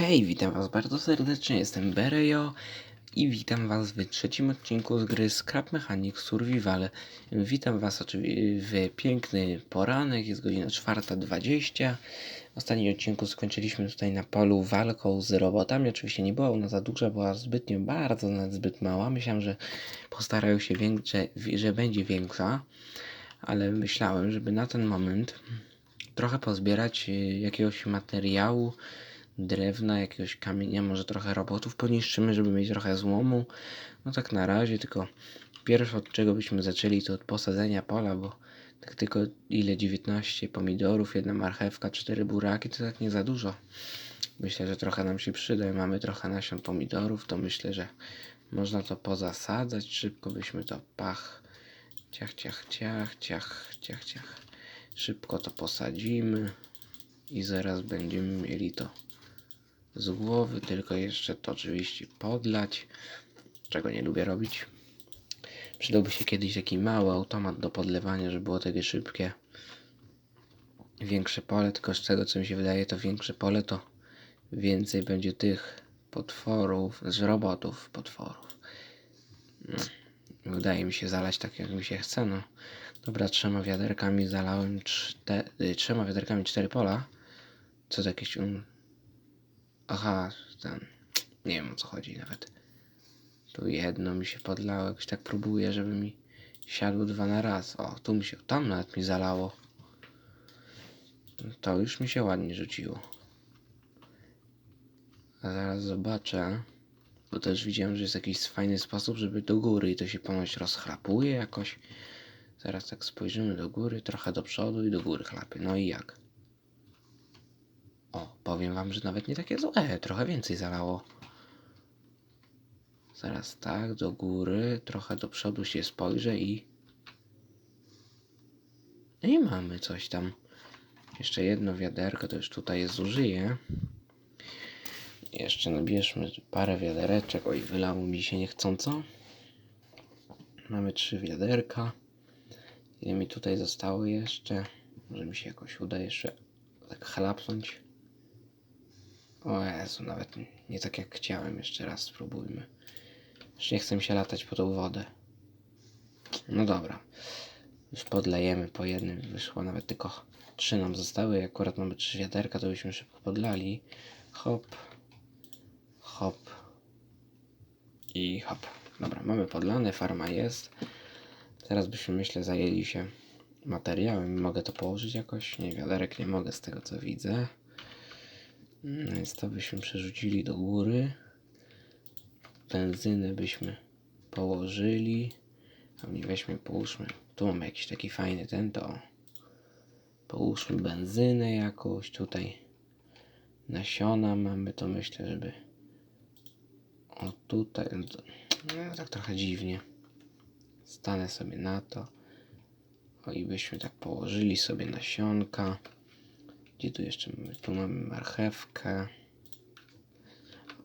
Hej, witam was bardzo serdecznie, jestem Berejo i witam was w trzecim odcinku z gry Scrap Mechanic Survival. Witam was oczywiście w piękny poranek, jest godzina 4.20. W ostatnim odcinku skończyliśmy tutaj na polu walką z robotami. Oczywiście nie była ona za duża, była zbytnio, bardzo nawet zbyt mała. Myślałem, że postarają się większe, że będzie większa, ale myślałem, żeby na ten moment trochę pozbierać y, jakiegoś materiału, drewna, jakiegoś kamienia, może trochę robotów poniszczymy, żeby mieć trochę złomu. No tak na razie, tylko pierwsze od czego byśmy zaczęli to od posadzenia pola, bo tak tylko ile 19 pomidorów, jedna marchewka, cztery buraki to tak nie za dużo. Myślę, że trochę nam się przyda. Mamy trochę nasion pomidorów, to myślę, że można to pozasadzać. Szybko byśmy to pach, ciach, ciach, ciach, ciach, ciach, ciach. Szybko to posadzimy i zaraz będziemy mieli to z głowy, tylko jeszcze to oczywiście podlać, czego nie lubię robić. Przydałby się kiedyś taki mały automat do podlewania, żeby było takie szybkie. Większe pole, tylko z tego co mi się wydaje, to większe pole to więcej będzie tych potworów, z robotów potworów. No. Udaje mi się zalać tak jak mi się chce, no. Dobra, trzema wiaderkami zalałem czte, y, trzema wiaderkami cztery pola. Co to jakieś um... Aha, ten... Nie wiem o co chodzi nawet. Tu jedno mi się podlało, jakoś tak próbuję, żeby mi siadło dwa na raz. O, tu mi się, tam nawet mi zalało. To już mi się ładnie rzuciło. A zaraz zobaczę. Bo też widziałem, że jest jakiś fajny sposób, żeby do góry i to się ponoć rozchlapuje jakoś. Zaraz tak spojrzymy do góry, trochę do przodu i do góry chlapie. No i jak? O, powiem wam, że nawet nie takie złe, trochę więcej zalało. Zaraz tak, do góry, trochę do przodu się spojrzę i... I mamy coś tam. Jeszcze jedno wiaderko, to już tutaj zużyję. Jeszcze nabierzmy parę wiadereczek. Oj, wylało mi się niechcąco. Mamy trzy wiaderka. Ile mi tutaj zostało jeszcze? Może mi się jakoś uda jeszcze tak chlapnąć. O Jezu, nawet nie, tak jak chciałem. Jeszcze raz spróbujmy. Już nie chcę mi się latać po tą wodę. No dobra. Już podlejemy po jednym. Wyszło nawet tylko trzy nam zostały. Akurat mamy trzy wiaderka, to byśmy szybko podlali. Hop. Hop. I hop. Dobra, mamy podlane, farma jest. Teraz byśmy, myślę, zajęli się materiałem. Mogę to położyć jakoś? Nie, wiaderek nie mogę z tego co widzę. Mm, Więc to byśmy przerzucili do góry. Benzynę byśmy położyli. A nie weźmy, połóżmy. Tu mamy jakiś taki fajny ten to. Połóżmy benzynę jakąś. Tutaj nasiona mamy, to myślę, żeby. O tutaj. No, tak trochę dziwnie. Stanę sobie na to. O i byśmy tak położyli sobie nasionka. Gdzie tu jeszcze mamy? Tu mamy marchewkę.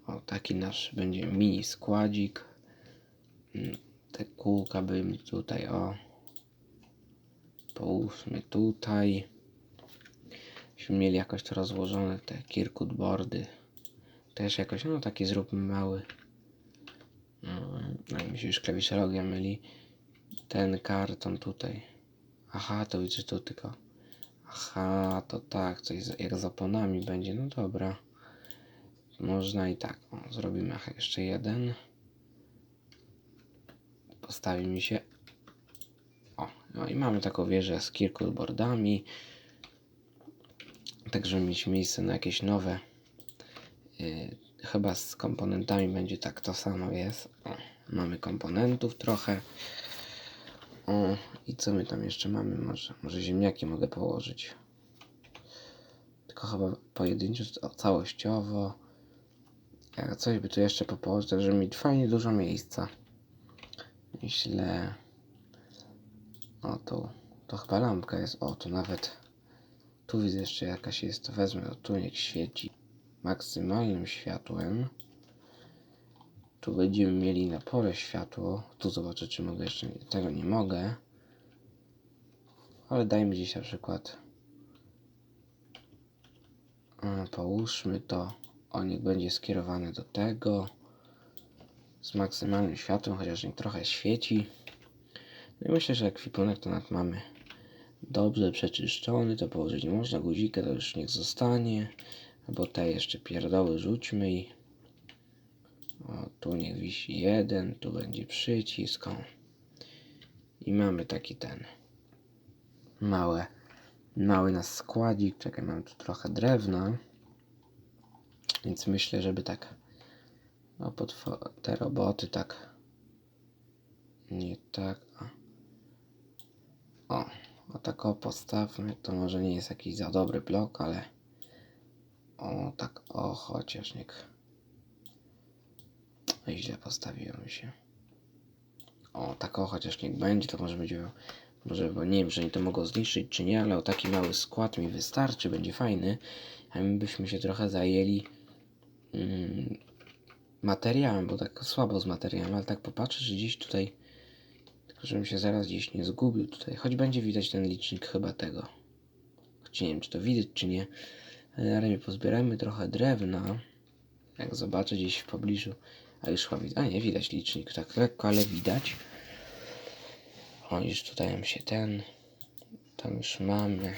O, taki nasz będzie mini składzik. Mm, Te kółka bym tutaj, o. Połóżmy tutaj. Byśmy mieli jakoś to rozłożone, te kirkut boardy. Też jakoś, no taki zróbmy mały. Mm, No i mi się już klawiszologia myli. Ten karton tutaj. Aha, to widzę tu tylko. Aha, to tak, coś jak z oponami będzie. No dobra. Można i tak. O, zrobimy jeszcze jeden. Postawi mi się. O, no i mamy taką wieżę z kilku boardami. Tak, żeby mieć miejsce na jakieś nowe. Yy, chyba z komponentami będzie tak to samo jest. O, mamy komponentów trochę. O, i co my tam jeszcze mamy? Może, może ziemniaki mogę położyć. Tylko chyba pojedynczo, całościowo. Jak coś by tu jeszcze popołożyć, tak żeby mieć fajnie dużo miejsca. Myślę. O, tu, to chyba lampka jest. O, tu nawet. Tu widzę jeszcze jakaś jest. To wezmę, to tu niech świeci maksymalnym światłem. Tu będziemy mieli na pole światło. Tu zobaczę, czy mogę jeszcze. Tego nie mogę. Ale dajmy gdzieś na przykład. Połóżmy to O, niech będzie skierowane do tego. Z maksymalnym światłem, chociaż niech trochę świeci. No i myślę, że ekwipunek to nawet mamy dobrze przeczyszczony, to położyć można. Guzikę to już niech zostanie. Albo te jeszcze pierdoły rzućmy i o, tu niech wisi jeden, tu będzie przycisk. O. I mamy taki ten małe, mały nas składzik. Czekaj, mam tu trochę drewna. Więc myślę, żeby tak no te roboty tak nie tak. A. O, o tak o postawmy. To może nie jest jakiś za dobry blok, ale o tak o chociaż niech. No źle postawiłem się. O, tak o, chociaż niech będzie, to może będzie, może, bo nie wiem, że oni to mogą zniszczyć czy nie, ale o taki mały skład mi wystarczy, będzie fajny. A my byśmy się trochę zajęli mm, materiałem, bo tak słabo z materiałem, ale tak popatrzę, że gdzieś tutaj, tylko żebym się zaraz gdzieś nie zgubił tutaj, choć będzie widać ten licznik chyba tego. Choć nie wiem, czy to widać, czy nie. Ale na razie pozbierajmy trochę drewna. Jak zobaczę gdzieś w pobliżu. A już chyba widać. A nie, widać licznik tak lekko, ale widać. O, już tutaj nam się ten. Tam już mamy.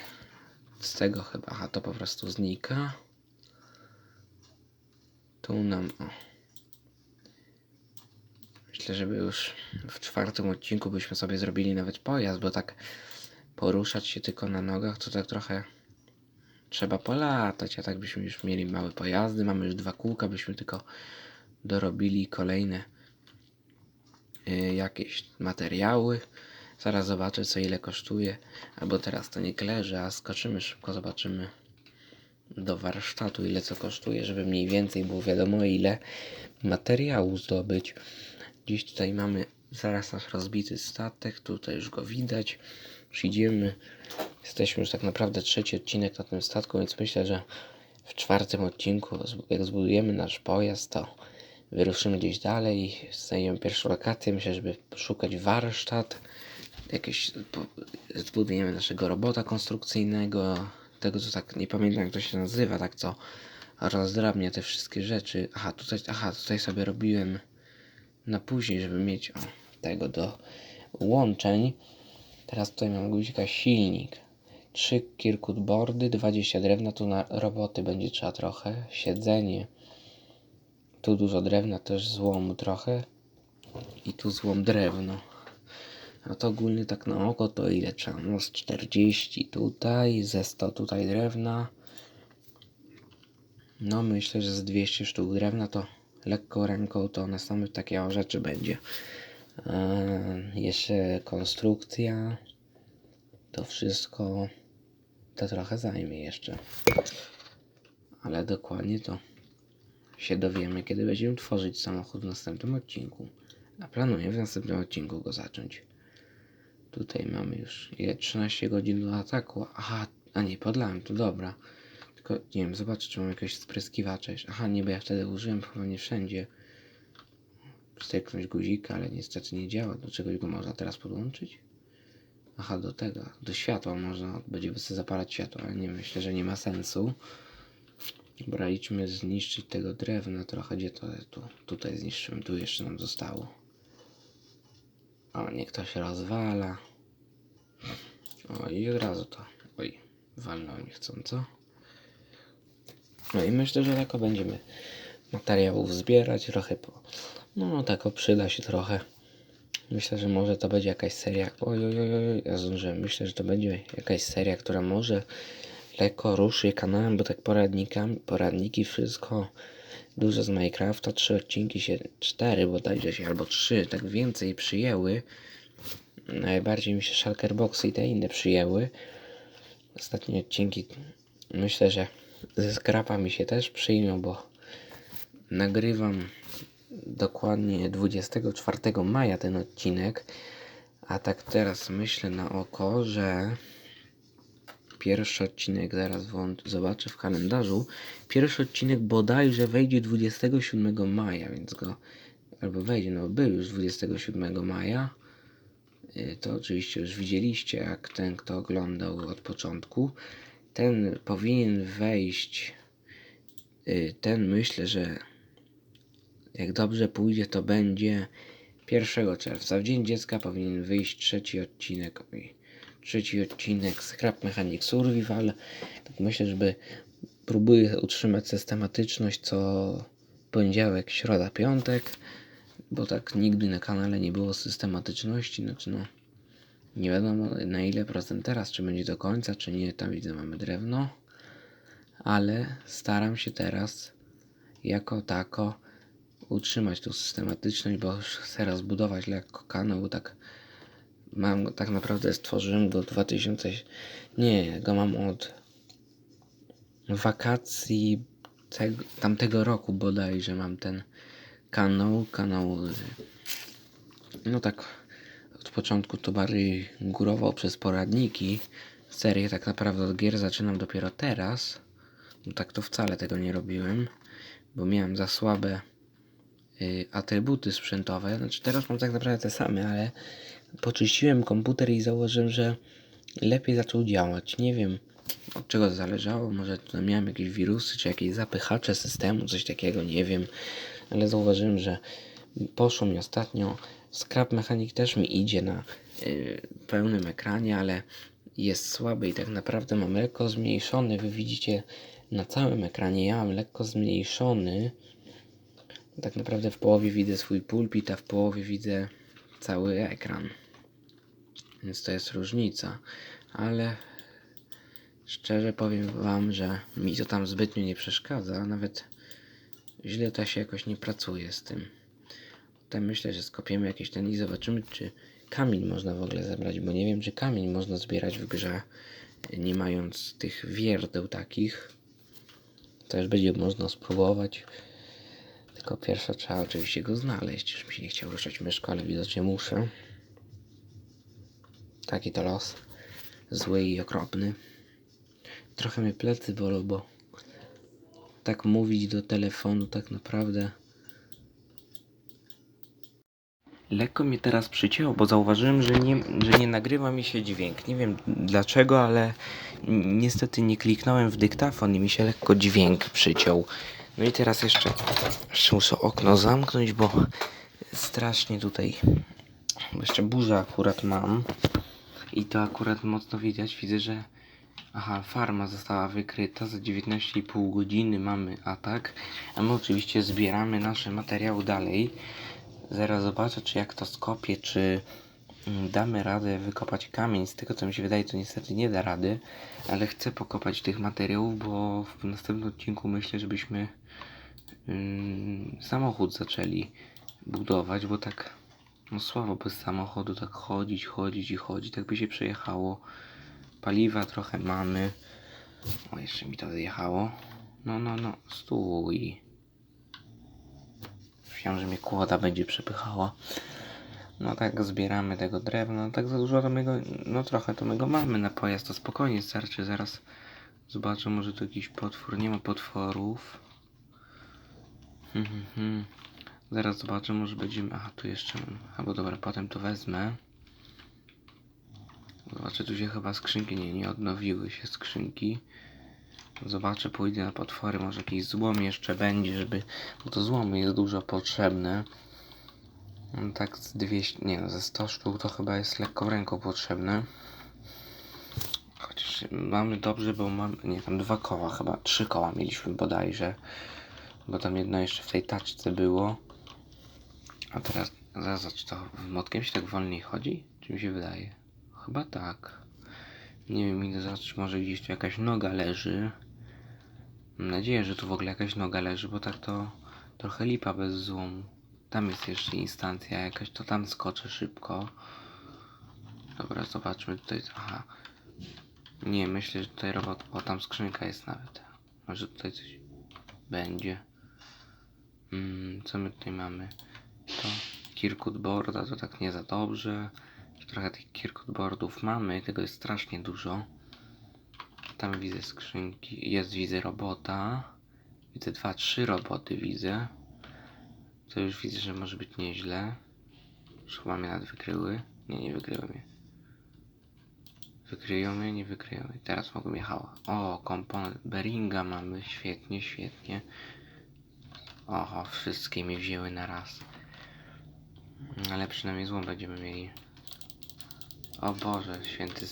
Z tego chyba. Aha, to po prostu znika. Tu nam. O. Myślę, żeby już w czwartym odcinku byśmy sobie zrobili nawet pojazd, bo tak poruszać się tylko na nogach to tak trochę trzeba polatać, a tak byśmy już mieli małe pojazdy, mamy już dwa kółka, byśmy tylko dorobili kolejne y, jakieś materiały. Zaraz zobaczę co ile kosztuje, albo teraz to nie leży, a skoczymy szybko, zobaczymy do warsztatu ile co kosztuje, żeby mniej więcej było wiadomo ile materiału zdobyć. Dziś tutaj mamy zaraz nasz rozbity statek, tutaj już go widać. Przyjdziemy, jesteśmy już tak naprawdę trzeci odcinek na tym statku, więc myślę, że w czwartym odcinku, jak zbudujemy nasz pojazd, to wyruszymy gdzieś dalej, znajdziemy pierwszą lokację, myślę, żeby szukać warsztat, jakieś, zbudujemy naszego robota konstrukcyjnego, tego co tak, nie pamiętam jak to się nazywa, tak co rozdrabnia te wszystkie rzeczy. Aha, tutaj, aha, tutaj sobie robiłem na później, żeby mieć o, tego do łączeń. Teraz tutaj mam guzika silnik. 3 kirkut boardy, 20 drewna, tu na roboty będzie trzeba trochę. Siedzenie. Tu dużo drewna, też złomu trochę. I tu złom drewno. No to ogólnie tak na oko to ile trzeba? No z 40 tutaj, ze 100 tutaj drewna. No myślę, że z 200 sztuk drewna to lekką ręką to na samych takie rzeczy będzie. Eee, jeszcze konstrukcja. To wszystko to trochę zajmie jeszcze. Ale dokładnie to się dowiemy, kiedy będziemy tworzyć samochód w następnym odcinku. A planuję w następnym odcinku go zacząć. Tutaj mamy już ile 13 godzin do ataku. Aha, a nie, podlałem, to dobra. Tylko nie wiem, zobaczę, czy mam jakiegoś spryskiwacza jeszcze. Aha, nie, bo ja wtedy użyłem chyba nie wszędzie. Wsteknąć guzika, ale niestety nie działa. Do czegoś go można teraz podłączyć? Aha, do tego, do światła można, będzie by sobie zapalać światło, ale nie myślę, że nie ma sensu. Dobra, idźmy zniszczyć tego drewna trochę, gdzie to tu, tutaj zniszczyłem, tu jeszcze nam zostało. O, to się rozwala. O, i od razu to, oj, walnął niechcąco. No i myślę, że tak będziemy materiałów zbierać trochę po... No tak przyda się trochę. Myślę, że może to będzie jakaś seria. Oj, oj, oj, oj, ja zdążyłem. Myślę, że to będzie jakaś seria, która może lekko ruszy kanałem, bo tak poradnikami, poradniki, wszystko dużo z Minecrafta, trzy odcinki się, cztery bodajże się, albo trzy, tak więcej przyjęły. Najbardziej mi się Shulker Boxy i te inne przyjęły. Ostatnie odcinki myślę, że ze skrapa mi się też przyjmą, bo nagrywam dokładnie 24 maja ten odcinek. A tak teraz myślę na oko, że pierwszy odcinek zaraz zobaczę w kalendarzu. Pierwszy odcinek bodajże wejdzie 27 maja, więc go albo wejdzie, no był już 27 maja. Y, To oczywiście już widzieliście, jak ten, kto oglądał od początku. Ten powinien wejść y, ten myślę, że jak dobrze pójdzie, to będzie 1 czerwca. W Dzień Dziecka powinien wyjść trzeci odcinek. Trzeci odcinek Scrap Mechanic Survival. Tak myślę, żeby próbuję utrzymać systematyczność co poniedziałek, środa, piątek. Bo tak nigdy na kanale nie było systematyczności. Znaczy no, nie wiadomo na ile procent teraz, czy będzie do końca, czy nie. Tam widzę mamy drewno. Ale staram się teraz jako tako utrzymać tą systematyczność, bo chcę rozbudować lekko kanał, tak mam go- tak naprawdę stworzyłem go 2000 nie, go mam od wakacji tego, tamtego roku bodajże mam ten kanał, kanał y, no tak od początku to bardziej górował przez poradniki serię tak naprawdę od gier zaczynam dopiero teraz no tak to wcale tego nie robiłem bo miałem za słabe y, atrybuty sprzętowe. Znaczy teraz mam tak naprawdę te same, ale poczyściłem komputer i założyłem, że lepiej zaczął działać. Nie wiem od czego zależało. Może tutaj miałem jakieś wirusy, czy jakieś zapychacze systemu, coś takiego, nie wiem. Ale zauważyłem, że poszło mi ostatnio. Scrap Mechanic też mi idzie na y, pełnym ekranie, ale jest słaby i tak naprawdę mam lekko zmniejszony. Wy widzicie na całym ekranie, ja mam lekko zmniejszony. Tak naprawdę w połowie widzę swój pulpit, a w połowie widzę cały ekran. Więc to jest różnica. Ale szczerze powiem Wam, że mi to tam zbytnio nie przeszkadza. Nawet źle to się jakoś nie pracuje z tym. Potem myślę, że skopiemy jakiś ten i zobaczymy, czy kamień można w ogóle zebrać, bo nie wiem, czy kamień można zbierać w grze, nie mając tych wierdeł takich. Też będzie można spróbować. Tylko pierwsze trzeba oczywiście go znaleźć. Już mi się nie chciał ruszać myszką, ale widocznie muszę. Taki to los. Zły i okropny. Trochę mnie plecy bolą, bo tak mówić do telefonu tak naprawdę. Lekko mnie teraz przycięło, bo zauważyłem, że nie, że nie nagrywa mi się dźwięk. Nie wiem dlaczego, ale ni- niestety nie kliknąłem w dyktafon i mi się lekko dźwięk przyciął. No i teraz jeszcze, jeszcze muszę okno zamknąć, bo strasznie tutaj. Bo jeszcze burzę akurat mam. I to akurat mocno widać. Widzę, że Aha, farma została wykryta. Za 19,5 godziny mamy atak. A my oczywiście zbieramy nasze materiały dalej. Zaraz zobaczę, czy jak to skopię, czy damy radę wykopać kamień. Z tego co mi się wydaje, to niestety nie da rady. Ale chcę pokopać tych materiałów, bo w następnym odcinku myślę, żebyśmy ym, samochód zaczęli budować, bo tak no słabo bez samochodu tak chodzić, chodzić i chodzić, tak by się przejechało. Paliwa trochę mamy. O, jeszcze mi to wyjechało. No, no, no, stój. Myślałem, że mnie kłoda będzie przepychała. No tak, zbieramy tego drewna. Tak za dużo to my go, no trochę to my go mamy na pojazd, to spokojnie starczy. Zaraz zobaczę, może tu jakiś potwór. Nie ma potworów. Hmm, hmm, hmm. Zaraz zobaczę, może będziemy... Aha, tu jeszcze. Albo dobra, potem to wezmę. Zobaczę, tu się chyba skrzynki nie, nie odnowiły się skrzynki. Zobaczę, pójdę na potwory, może jakiś złom jeszcze będzie, żeby... Bo to złomy jest dużo potrzebne. No tak z 200, nie no, ze 100 sztuk to chyba jest lekko ręką potrzebne. Chociaż mamy dobrze, bo mam, nie tam dwa koła chyba, trzy koła mieliśmy bodajże. Bo tam jedno jeszcze w tej taczce było. A teraz, zaraz, czy to młotkiem się tak wolniej chodzi? Czy mi się wydaje? Chyba tak. Nie wiem, idę zobaczyć, może gdzieś tu jakaś noga leży. Mam nadzieję, że tu w ogóle jakaś noga leży, bo tak to trochę lipa bez złomu. Tam jest jeszcze instancja jakaś, to tam skoczę szybko. Dobra, zobaczmy tutaj. Aha. Nie, myślę, że tutaj robot. O, tam skrzynka jest nawet. Może tutaj coś będzie. Mm, co my tutaj mamy? To Kirkut boarda to tak nie za dobrze. Trochę tych Kirkut boardów mamy, tego jest strasznie dużo. Tam widzę skrzynki, jest widzę robota. Widzę dwa, trzy roboty widzę. To już widzę, że może być nieźle. Już chyba mnie nawet wykryły. Nie, nie wykryły mnie. Wykryją mnie, nie wykryją mnie. Teraz mogą jechała. O, komponent Beringa mamy. Świetnie, świetnie. Oho, wszystkie mi wzięły na raz. Ale przynajmniej złą będziemy mieli. O Boże, święty.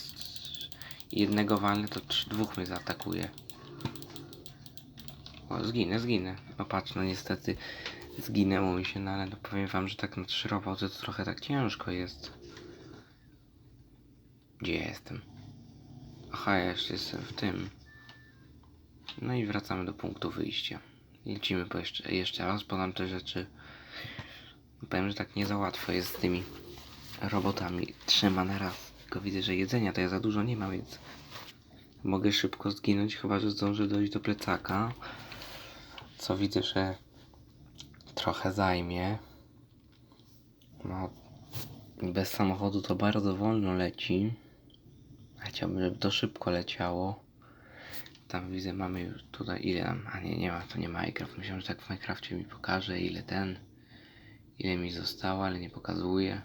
Jednego walny to dwóch mnie zaatakuje. O, zginę, zginę. No patrz, no niestety zginęło mi się, no ale no powiem wam, że tak na trzy roboty to trochę tak ciężko jest. Gdzie ja jestem? Aha, ja jeszcze jestem w tym. No i wracamy do punktu wyjścia. Lecimy po jeszcze, jeszcze raz, podam te rzeczy. Powiem, że tak nie za łatwo jest z tymi robotami. Trzyma na raz. Tylko widzę, że jedzenia to ja za dużo nie mam, więc mogę szybko zginąć, chyba że zdążę dojść do plecaka. Co widzę, że trochę zajmie. No, bez samochodu to bardzo wolno leci. Chciałbym, żeby to szybko leciało. Tam widzę, mamy już tutaj ile. A nie, nie ma, to nie Minecraft. Myślałem, że tak w Minecrafcie mi pokaże, ile ten. Ile mi zostało, ale nie pokazuje.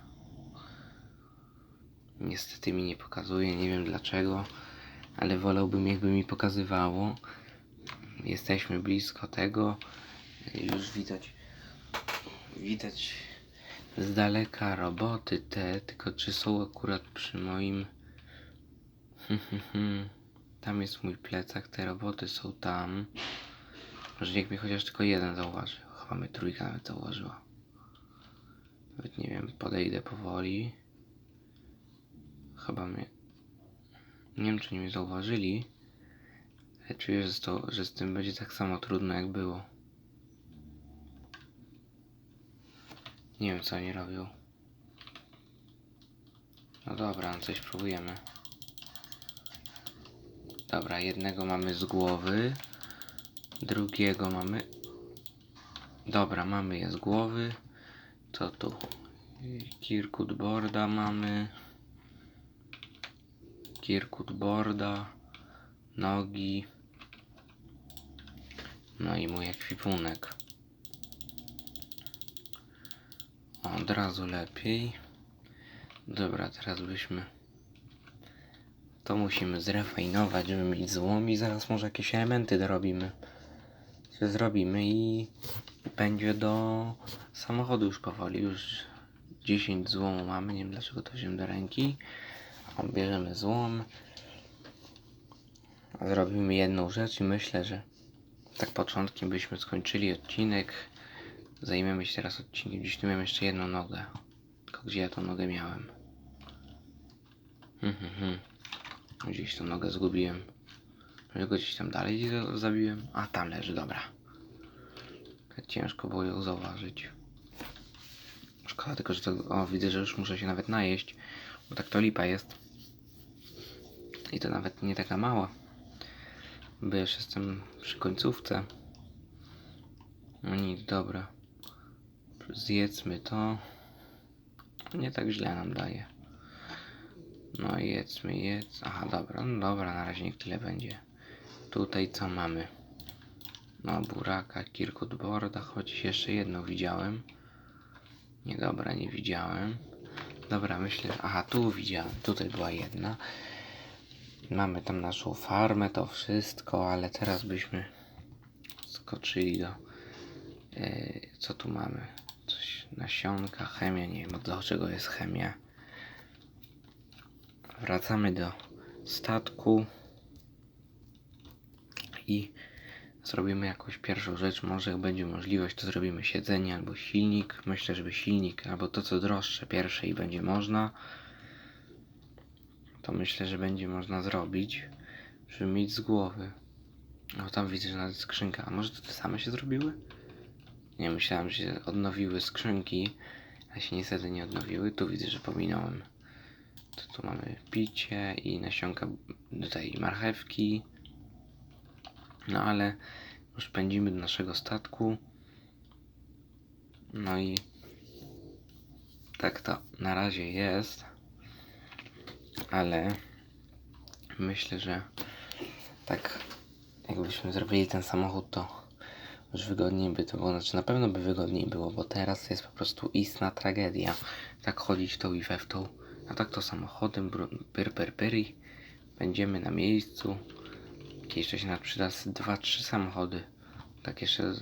Niestety mi nie pokazuje, nie wiem dlaczego, ale wolałbym, jakby mi pokazywało. Jesteśmy blisko tego. Już widać. Widać z daleka roboty te, tylko czy są akurat przy moim. Tam jest mój plecak, te roboty są tam. Może niech mnie chociaż tylko jeden zauważy. Chyba mnie trójka nawet zauważyła. Nawet nie wiem, podejdę powoli. Chyba mnie. Nie wiem, czy nie mnie zauważyli. Ale czuję, że to, że z tym będzie tak samo trudno, jak było. Nie wiem, co oni robią. No dobra, no coś próbujemy. Dobra, jednego mamy z głowy. Drugiego mamy. Dobra, mamy je z głowy. Co tu? Kirkut boarda mamy. Kirkut boarda. Nogi. No i mój ekwipunek. Od razu lepiej. Dobra, teraz byśmy. To musimy zrefajnować, żeby mieć złom i zaraz może jakieś elementy dorobimy. Się zrobimy i będzie do samochodu już powoli. Już 10 złomu mamy. Nie wiem dlaczego to wziąłem do ręki. Bierzemy złom. Zrobimy jedną rzecz i myślę, że tak początkiem byśmy skończyli odcinek. Zajmiemy się teraz odcinkiem. Gdzieś tu miałem jeszcze jedną nogę. Tylko gdzie ja tą nogę miałem? Hmm, hmm, hmm. Gdzieś tą nogę zgubiłem. Może go gdzieś tam dalej za- zabiłem? A, tam leży, dobra. Tak ciężko było ją zauważyć. Szkoda tylko, że to... O, widzę, że już muszę się nawet najeść. Bo tak to lipa jest. I to nawet nie taka mała. Bo już jestem przy końcówce. No nic, dobra. Zjedzmy to. Nie tak źle nam daje. No jedzmy, jedz. Aha, dobra, no dobra, na razie niech tyle będzie. Tutaj co mamy? No, buraka, kirkut borda, choć jeszcze jedną widziałem. Nie, dobra, nie widziałem. Dobra, myślę, że... Aha, tu widziałem, tutaj była jedna. Mamy tam naszą farmę, to wszystko, ale teraz byśmy skoczyli do... E, co tu mamy? Nasionka, chemia, nie wiem do czego jest chemia. Wracamy do statku i zrobimy jakąś pierwszą rzecz. Może będzie możliwość, to zrobimy siedzenie albo silnik. Myślę, żeby silnik albo to co droższe pierwsze i będzie można. To myślę, że będzie można zrobić, żeby mieć z głowy. O, tam widzę, że nawet skrzynka. A może to te same się zrobiły? Nie, myślałem, że się odnowiły skrzynki, a się niestety nie odnowiły. Tu widzę, że pominąłem. To tu mamy picie i nasionka tutaj marchewki. No ale już pędzimy do naszego statku. No i tak to na razie jest. Ale myślę, że tak jakbyśmy zrobili ten samochód, to już wygodniej by to było. Znaczy na pewno by wygodniej było, bo teraz jest po prostu istna tragedia. Tak chodzić tą i we w tą. A tak to samochodem, pyr, pyr, pyr będziemy na miejscu. Jeszcze się nam przyda z 2-3 samochody. Tak jeszcze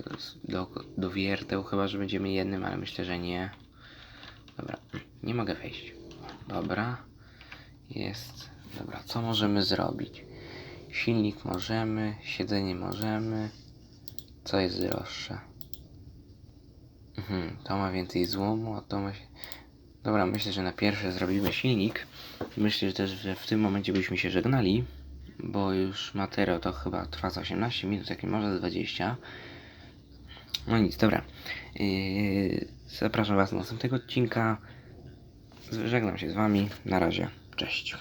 do, do wierteł, chyba że będziemy jednym, ale myślę, że nie. Dobra, nie mogę wejść. Dobra, jest. Dobra, co możemy zrobić? Silnik możemy, siedzenie możemy. Co jest droższe? Mhm, to ma więcej złomu, a to ma się... Dobra, myślę, że na pierwsze zrobimy silnik. Myślę że też, że w tym momencie byśmy się żegnali, bo już materiał to chyba trwa z 18 minut, jak może z 20. No nic, dobra. Yy, zapraszam Was do następnego odcinka. Żegnam się z Wami. Na razie. Cześć.